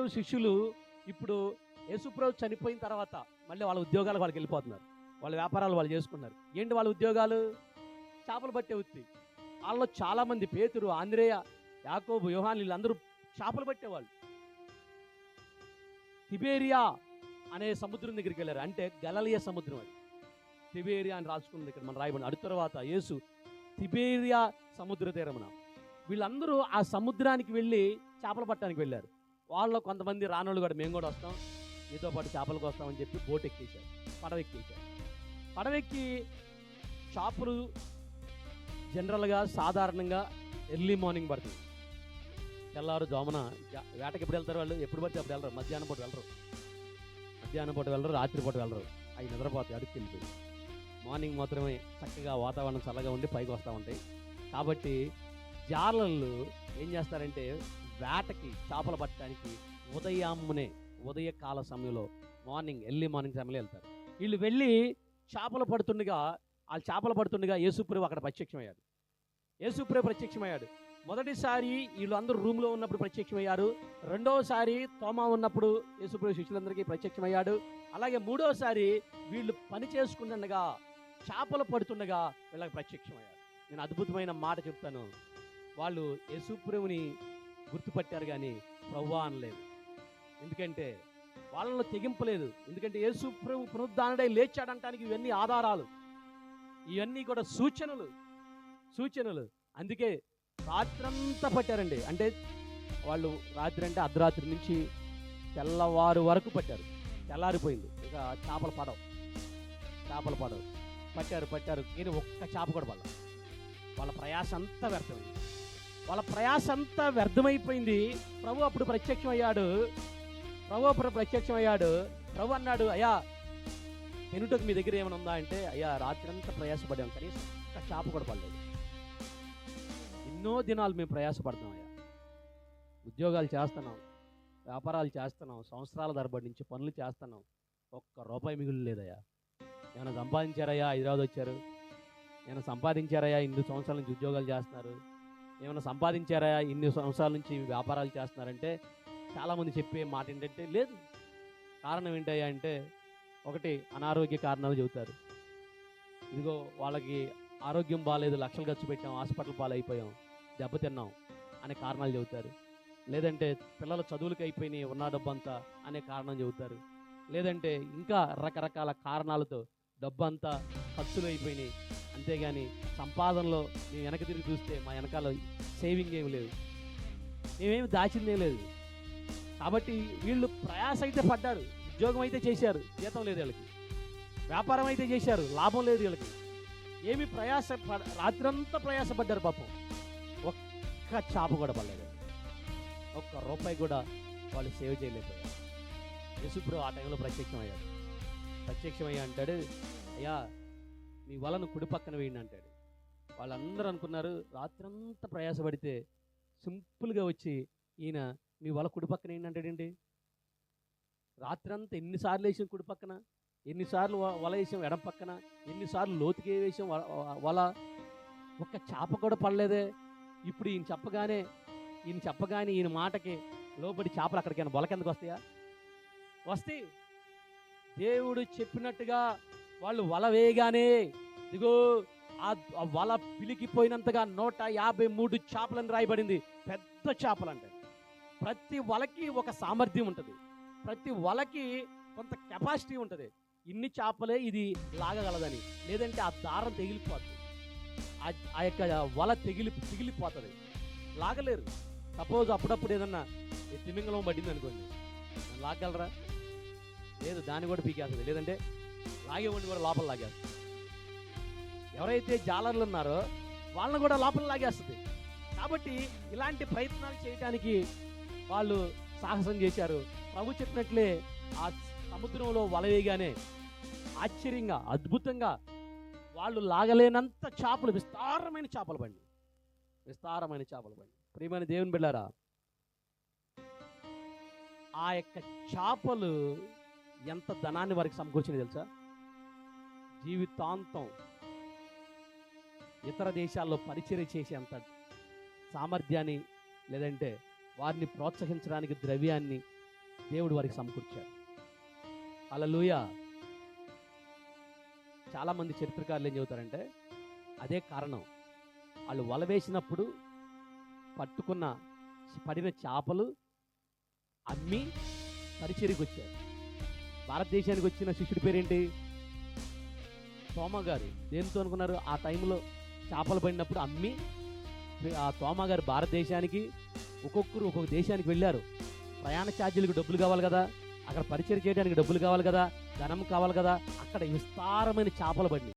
యేసుప్రభు శిష్యులు ఇప్పుడు యేసుప్రభు చనిపోయిన తర్వాత మళ్ళీ వాళ్ళ ఉద్యోగాలు వాళ్ళకి వెళ్ళిపోతున్నారు. వాళ్ళ వ్యాపారాలు వాళ్ళు చేసుకున్నారు ఏంటి వాళ్ళ ఉద్యోగాలు? చేపలు పట్టే వృత్తి. వాళ్ళలో చాలామంది పేతురు ఆంధ్రేయ యాకోబు యోహాన్ వీళ్ళందరూ చేపలు పట్టేవాళ్ళు. తిబేరియా అనే సముద్రం దగ్గరికి వెళ్ళారు. అంటే గలలియ సముద్రం అది. తిబేరియా అని రాసుకుంది ఇక్కడ మనం రాయబడి అడు తర్వాత యేసు తిబేరియా సముద్ర తీరమున. వీళ్ళందరూ ఆ సముద్రానికి వెళ్ళి చేపలు పట్టడానికి వెళ్ళారు. వాళ్ళలో కొంతమంది రానోళ్ళు కూడా మేము కూడా వస్తాం. మీతో పాటు చేపలకు వస్తామని చెప్పి బోట్ ఎక్కేశారు. పడవ ఎక్కేశారు. పడవెక్కి షాపులు జనరల్గా సాధారణంగా ఎర్లీ మార్నింగ్ పడుతుంది. తెల్లారు జామున వేటకి ఎప్పుడు వెళ్తారు వాళ్ళు? ఎప్పుడు పడితే అప్పుడు వెళ్ళరు మధ్యాహ్నం పూట వెళ్ళరు మధ్యాహ్నం పూట వెళ్ళరు రాత్రి పూట వెళ్ళరు అవి నిద్రపోతాయి అడుగు వెళ్ళిపోయి. మార్నింగ్ మాత్రమే చక్కగా వాతావరణం చల్లగా ఉండి పైకి వస్తూ ఉంటాయి. కాబట్టి జాలర్లు ఏం చేస్తారంటే వేటకి చేపలు పట్టడానికి ఉదయాన్నే ఉదయకాల సమయంలో మార్నింగ్ ఎర్లీ మార్నింగ్ సమయంలో వెళ్తారు. వీళ్ళు వెళ్ళి చేపలు పడుతుండగా వాళ్ళు చేపలు పడుతుండగా యేసుప్రభు అక్కడ ప్రత్యక్షమయ్యాడు. యేసుప్రభు ప్రత్యక్షమయ్యాడు. మొదటిసారి వీళ్ళు అందరూ రూమ్లో ఉన్నప్పుడు ప్రత్యక్షమయ్యారు. రెండవసారి తోమా ఉన్నప్పుడు యేసుప్రభు శిష్యులందరికీ ప్రత్యక్షమయ్యాడు. అలాగే మూడోసారి వీళ్ళు పని చేసుకుంటుండగా చేపలు పడుతుండగా వీళ్ళకి ప్రత్యక్షమయ్యారు. నేను అద్భుతమైన మాట చెప్తాను. వాళ్ళు యేసుప్రభుని గుర్తుపట్టారు కానీ ప్రవ్వా అనలేదు. ఎందుకంటే వాళ్ళలో తెగింపలేదు ఎందుకంటే యేసు ప్రభు పునరుద్ధానుడై లేచాడంటానికి ఇవన్నీ ఆధారాలు. ఇవన్నీ కూడా సూచనలు. సూచనలు. అందుకే రాత్రంతా పట్టారండి. అంటే వాళ్ళు రాత్రి అంటే అర్ధరాత్రి నుంచి తెల్లవారు వరకు పట్టారు. తెల్లారిపోయింది. ఇక చేపలు పడవు. చేపలు పడవు. పట్టారు పట్టారు. కానీ ఒక్క చేప కూడా పడల వాళ్ళ ప్రయాస అంతా వ్యర్థమైంది. వాళ్ళ ప్రయాస అంతా వ్యర్థమైపోయింది. ప్రభు అప్పుడు ప్రత్యక్షమయ్యాడు. ప్రభు అప్పుడు ప్రత్యక్షమయ్యాడు. ప్రభు అన్నాడు అయ్యా తినుటకు మీ దగ్గర ఏమైనా ఉందా? అంటే అయ్యా రాత్రి అంతా ప్రయాసపడాం కనీసం ఒక్క చేప కూడా పడలేదు. ఎన్నో దినాలు మేము ప్రయాసపడతాం అయ్యా. ఉద్యోగాలు చేస్తున్నాం వ్యాపారాలు చేస్తున్నాం సంవత్సరాల తరబడి నుంచి పనులు చేస్తున్నాం. ఒక్క రూపాయి మిగులు లేదయ్యా ఏమైనా సంపాదించారయ్యా? హైదరాబాద్ వచ్చారు. ఏమైనా సంపాదించారయ్యా? ఇన్ని సంవత్సరాల నుంచి ఉద్యోగాలు చేస్తున్నారు. ఏమైనా సంపాదించారా? ఇన్ని సంవత్సరాల నుంచి వ్యాపారాలు చేస్తున్నారంటే చాలామంది చెప్పే మాట ఏంటంటే లేదు. కారణం ఏంటయ్యా? అంటే ఒకటి అనారోగ్య కారణాలు చెబుతారు. ఇదిగో వాళ్ళకి ఆరోగ్యం బాగాలేదు లక్షలు ఖర్చు పెట్టాం హాస్పిటల్ పాలైపోయాం దెబ్బతిన్నాం అనే కారణాలు చెబుతారు. లేదంటే పిల్లల చదువులకి అయిపోయినాయి ఉన్న డబ్బంతా అనే కారణం చెబుతారు. లేదంటే ఇంకా రకరకాల కారణాలతో డబ్బంతా ఖర్చులు అయిపోయినాయి. అంతేగాని సంపాదనలో మేము వెనక తిరిగి చూస్తే మా వెనకాల సేవింగ్ ఏమి లేదు. మేమేమి దాచిందే లేదు. కాబట్టి వీళ్ళు ప్రయాస అయితే పడ్డారు ఉద్యోగం అయితే చేశారు జీతం లేదు వీళ్ళకి. వ్యాపారం అయితే చేశారు లాభం లేదు వీళ్ళకి. ఏమి ప్రయాస రాత్రంతా ప్రయాసపడ్డారు పాపం. ఒక్క చాప కూడా పడలేదు. ఒక్క రూపాయి కూడా వాళ్ళు సేవ్ చేయలేకపోయారు. యేసుప్రభు ఆ టైంలో ప్రత్యక్షమయ్యాడు. ప్రత్యక్షమయ్యా అంటాడు అయ్యా మీ వలను కుడి పక్కన వేయండి అంటాడు. వాళ్ళందరూ అనుకున్నారు రాత్రంతా ప్రయాసపడితే సింపుల్గా వచ్చి ఈయన మీ వల కుడి పక్కన వేయండి అంటాడండి రాత్రంతా ఎన్నిసార్లు వేసాం కుడి పక్కన? ఎన్నిసార్లు వ- వల వేసాం ఎడం పక్కన? ఎన్నిసార్లు లోతుకి వేసాం వల? ఒక్క చేప కూడా పడలేదే. ఇప్పుడు ఈయన చెప్పగానే ఈయన చెప్పగానే ఈయన మాటకి లోబడి చేపలు అక్కడికైనా వల కిందకు వస్తాయా? వస్తాయి. దేవుడు చెప్పినట్టుగా వాళ్ళు వల వేయగానే ఇదిగో ఆ వల పిలికిపోయినంతగా నూట యాభై మూడు చేపలని రాయబడింది. పెద్ద చేపలు అంటే ప్రతి వలకి ఒక సామర్థ్యం ఉంటుంది. ప్రతి వలకి కొంత కెపాసిటీ ఉంటుంది. ఇన్ని చేపలే ఇది లాగగలదని. లేదంటే ఆ దారం తెగిలిపోతుంది ఆ- ఆ యొక్క వల తెగిలి తిగిలిపోతుంది. లాగలేరు. సపోజ్ అప్పుడప్పుడు ఏదన్నా తిమింగలం పడింది అనుకోండి లాగలరా లేదు దాన్ని కూడా పీకేస్తుంది. లేదంటే లాగేవాడిని కూడా లోపల లాగేస్తుంది ఎవరైతే జాలర్లు ఉన్నారో వాళ్ళని కూడా లోపల లాగేస్తుంది. కాబట్టి ఇలాంటి ప్రయత్నాలు చేయడానికి వాళ్ళు సాహసం చేశారు. ప్రభు చెప్పినట్లే ఆ సముద్రంలో వల వేయగానే ఆశ్చర్యంగా అద్భుతంగా వాళ్ళు లాగలేనంత చేపలు విస్తారమైన చేపలు బండి విస్తారమైన చేపలు బండి ప్రియమైన దేవుని బిళ్ళారా ఆ యొక్క చేపలు ఎంత ధనాన్ని వారికి సమకూర్చింది తెలుసా? జీవితాంతం ఇతర దేశాల్లో పరిచయం చేసేంత సామర్థ్యాన్ని లేదంటే వారిని ప్రోత్సహించడానికి ద్రవ్యాన్ని దేవుడు వారికి సమకూర్చాడు. అలలుయ చాలామంది చరిత్రకారులు ఏం చెబుతారంటే అదే కారణం. వాళ్ళు వల వేసినప్పుడు పట్టుకున్న పడిన చేపలు అమ్మి పరిచర్యకు వచ్చారు భారతదేశానికి వచ్చిన శిష్యుడి పేరేంటి? తోమ గారు. దేనితో అనుకున్నారు? ఆ టైంలో చేపలు పడినప్పుడు అమ్మి ఆ తోమ గారు భారతదేశానికి ఒక్కొక్కరు ఒక్కొక్క దేశానికి వెళ్ళారు. ప్రయాణ ఛార్జీలకు డబ్బులు కావాలి కదా? అక్కడ పరిచయం చేయడానికి డబ్బులు కావాలి కదా? ధనం కావాలి కదా? అక్కడ విస్తారమైన చేపలు పడినాయి.